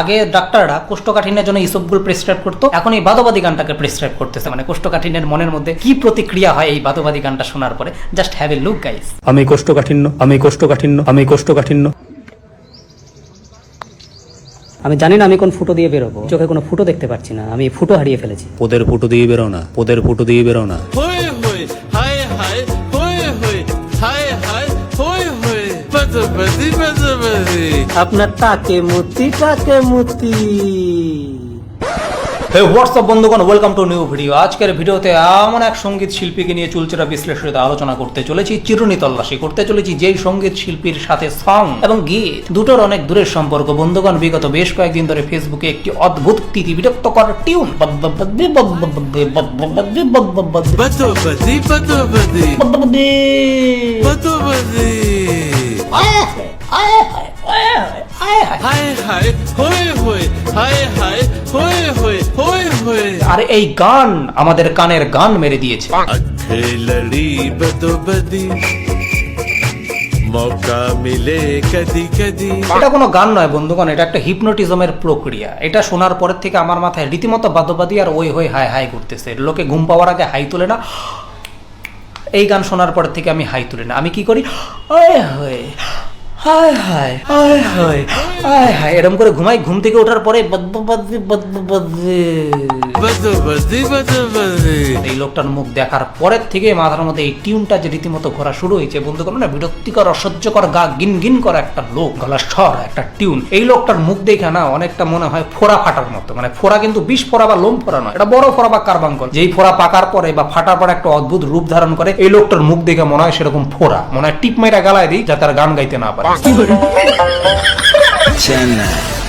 আগে ডাক্তাররা কোষ্ঠকাঠিন্যের জন্য ইসবগুল প্রেসক্রাইব করতো এখন এই বাদবাদী গানটাকে প্রেসক্রাইব করতেছে। মানে কোষ্ঠকাঠিন্যের মনের মধ্যে কি প্রতিক্রিয়া হয় এই বাদবাদী গানটা শোনার পরে? Just have a look guys আমি কোষ্ঠকাঠিন্য আমি কোষ্ঠকাঠিন্য আমি কোষ্ঠকাঠিন্য। আমি জানি না আমি কোন ফুটো দিয়ে বেরোবো। চোখে কোনো ফুটো দেখতে পাচ্ছি না। আমি ফুটো হারিয়ে ফেলেছি। ওদের ফুটো দিয়ে বেরো না ওদের ফুটো দিয়ে বেরো না। হয়ে পতোপতি আপনার টাকে মুতি টাকে মুতি হে হোয়াটসঅ্যাপ বন্ধুগণ ওয়েলকাম টু নিউ ভিডিও আজকের ভিডিওতে এমন এক সংগীত শিল্পীকে নিয়ে চুলচেরা বিশ্লেষণিত আলোচনা করতে চলেছি চিরুনি তল্লাশি করতে চলেছি যেই সংগীত শিল্পীর সাথে সং এবং গীত দুটোর অনেক দূরের সম্পর্ক বন্ধুগণ বিগত বেশ কয়েকদিন ধরে ফেসবুকে একটি অদ্ভুত তিথি বিরক্ত করার টিউন পতোপতি আরে এই গান আমাদের কানের গান মেরে দিয়েছে। এটা কোনো গান নয় বন্ধুগণ এটা একটা হিপনোটিজমের প্রক্রিয়া। এটা শোনার পরের থেকে আমার মাথায় রীতিমতো বাদ্যবাদী আর ওই হয়ে হাই হাই করতেছে লোকে ঘুম পাওয়ার আগে হাই তোলে না। এই গান শোনার পর থেকে আমি হাই তুলে না। আমি কি করি? হয়ে হায় হায় হায় হায় হায় হায় এরকম করে ঘুমাই ঘুম থেকে ওঠার পরে এই লোকটার মুখ দেখার পরের থেকে মাথার মধ্যে এই টিউনটা যে রীতিমতো ঘোরা শুরু হয়েছে বন্ধু করো না বিরক্তিকর অসহ্যকর গা গিন গিন করা একটা লোক গলা স্বর একটা টিউন। এই লোকটার মুখ দেখে না অনেকটা মনে হয় ফোড়া ফাটার মতো মানে ফোড়া কিন্তু বিষ ফোড়া বা লোম ফোড়া নয় এটা বড় ফোড়া বা কার্বাঙ্কল যেই ফোড়া পাকার পরে বা ফাটার পরে একটা অদ্ভুত রূপ ধারণ করে এই লোকটার মুখ দেখে মনে হয় সেরকম ফোড়া মনে হয় টিপ মাইরা গালায় দিই যাতে আর গান গাইতে না পারে। চেন্নাই